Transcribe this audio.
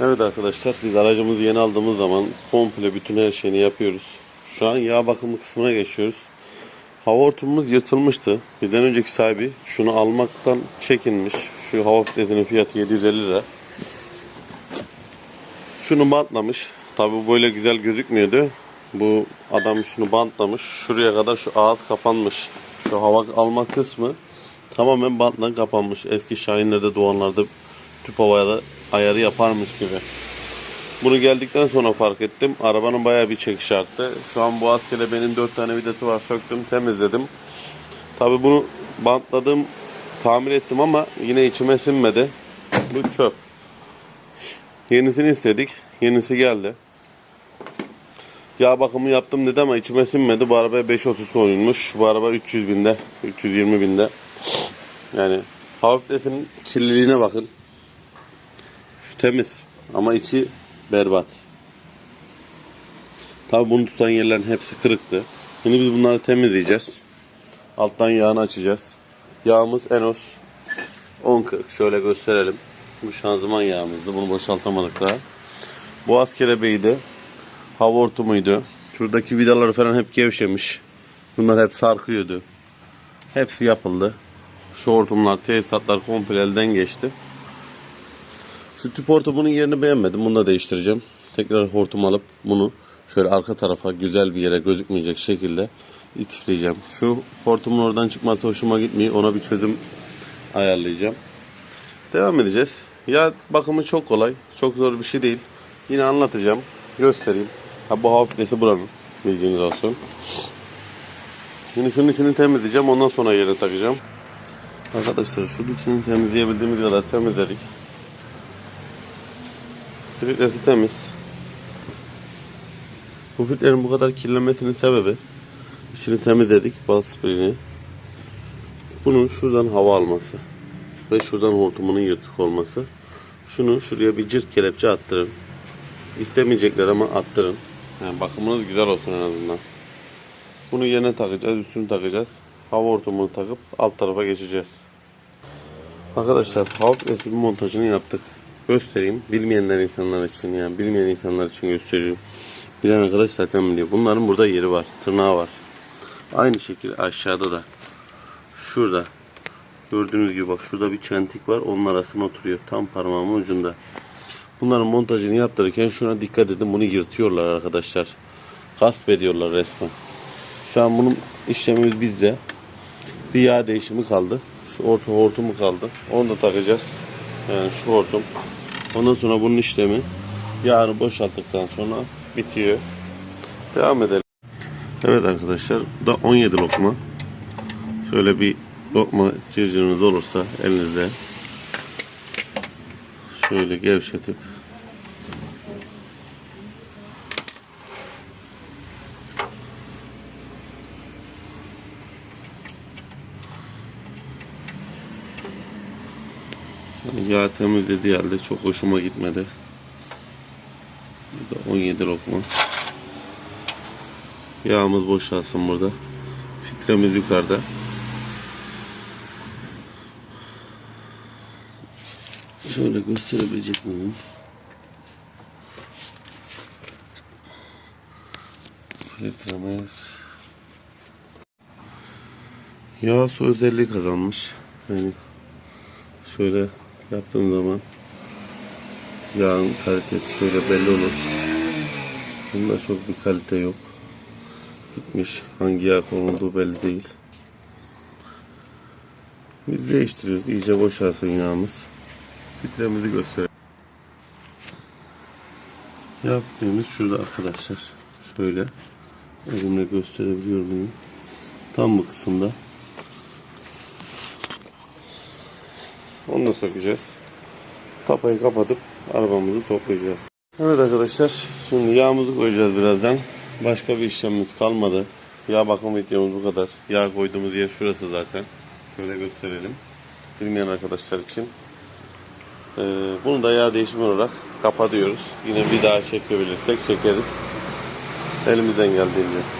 Evet arkadaşlar biz aracımızı yeni aldığımız zaman komple bütün her şeyini yapıyoruz. Şu an yağ bakımı kısmına geçiyoruz. Hava hortumumuz yırtılmıştı. Bizden önceki sahibi şunu almaktan çekinmiş. Şu hava filtresinin fiyatı 750 lira. Şunu bantlamış. Tabi böyle güzel gözükmüyordu. Bu adam şunu bantlamış. Şuraya kadar şu ağız kapanmış. Şu hava alma kısmı tamamen bantla kapanmış. Eski Şahinler'de Doğanlar'da tüp havayla ayarı yaparmış gibi. Bunu geldikten sonra fark ettim. Arabanın bayağı bir çekiş arttı. Şu an bu az kelebeğinin 4 tane vidası var. Söktüm, temizledim. Tabi bunu bantladım, tamir ettim ama yine içime sinmedi. Bu çöp. Yenisini istedik. Yenisi geldi. Yağ bakımı yaptım dedi ama içime sinmedi. Bu arabaya 530 koyulmuş. Bu araba 300 binde, 320 binde. Yani hava filtresinin kirliliğine bakın. Temiz ama içi berbat. Tabi bunu tutan yerlerin hepsi kırıktı. Şimdi biz bunları temizleyeceğiz. Alttan yağını açacağız. Yağımız Enos 1040 şöyle gösterelim. Bu şanzıman yağımızdı. Bunu boşaltamadık daha. Boğaz kelebeğiydi. Hava hortumuydu. Şuradaki vidaları falan hep gevşemiş. Bunlar hep sarkıyordu. Hepsi yapıldı. Şu hortumlar, tesisatlar komple elden geçti. Şu tüp hortumunun yerini beğenmedim. Bunu da değiştireceğim. Tekrar hortum alıp bunu şöyle arka tarafa güzel bir yere gözükmeyecek şekilde itifleyeceğim. Şu hortumun oradan çıkması hoşuma gitmiyor. Ona bir çözüm ayarlayacağım. Devam edeceğiz. Ya bakımı çok kolay. Çok zor bir şey değil. Yine anlatacağım. Göstereyim. Ha bu hava buranın. Bilginiz olsun. Şimdi şunun içini temizleyeceğim. Ondan sonra yerine takacağım. Arkadaşlar şunun içini temizleyebildiğimiz kadar temizledik. Filtresi temiz. Bu filtrenin bu kadar kirlenmesinin sebebi içini temizledik bal spreyini. Bunun şuradan hava alması ve şuradan hortumunun yırtık olması. Şunu şuraya bir cırt kelepçe attırın. İstemeyecekler ama attırın. Yani bakımınız güzel olsun en azından. Bunu yerine takacağız, üstünü takacağız. Hava hortumunu takıp alt tarafa geçeceğiz. Arkadaşlar hava filtresi montajını yaptık. Göstereyim. Bilmeyenler insanlar için yani bilmeyen insanlar için gösteriyorum. Bilen arkadaş zaten biliyor. Bunların burada yeri var. Tırnağı var. Aynı şekilde aşağıda da. Şurada. Gördüğünüz gibi bak şurada bir çentik var. Onun arasına oturuyor. Tam parmağımın ucunda. Bunların montajını yaptırırken şuna dikkat edin. Bunu yırtıyorlar arkadaşlar. Gasp ediyorlar resmen. Şu an bunun işlemimiz bizde. Bir yağ değişimi kaldı. Şu orta hortumu kaldı. Onu da takacağız. Yani şu hortum. Ondan sonra bunun işlemi yağını boşalttıktan sonra bitiyor. Devam edelim. Evet arkadaşlar da 17 lokma. Şöyle bir lokma cırcırınız olursa elinizde şöyle gevşetip Yağ temizlediği halde çok hoşuma gitmedi. Bu da 17 lokma. Yağımız boşalsın burada. Filtremiz yukarıda. Şöyle gösterebilecek miyim? Filtremiz yağ su özelliği kazanmış. Yani şöyle yaptığım zaman yağın kalitesi şöyle belli olur. Bunda çok bir kalite yok. Gitmiş. Hangi yağ konulduğu belli değil. Biz değiştiriyoruz. İyice boşalsın yağımız. Filtremizi gösterelim. Filtremiz şurada arkadaşlar. Şöyle. Elimle gösterebiliyor muyum? Tam bu kısımda. Onu da sökeceğiz. Tapayı kapatıp arabamızı toplayacağız. Evet arkadaşlar şimdi yağımızı koyacağız birazdan. Başka bir işlemimiz kalmadı. Yağ bakım videomuz bu kadar. Yağ koyduğumuz yer şurası zaten. Şöyle gösterelim. Bilmeyen arkadaşlar için. Ee, bunu da yağ değişimi olarak kapatıyoruz. Yine bir daha çekebilirsek çekeriz. Elimizden geldiğince.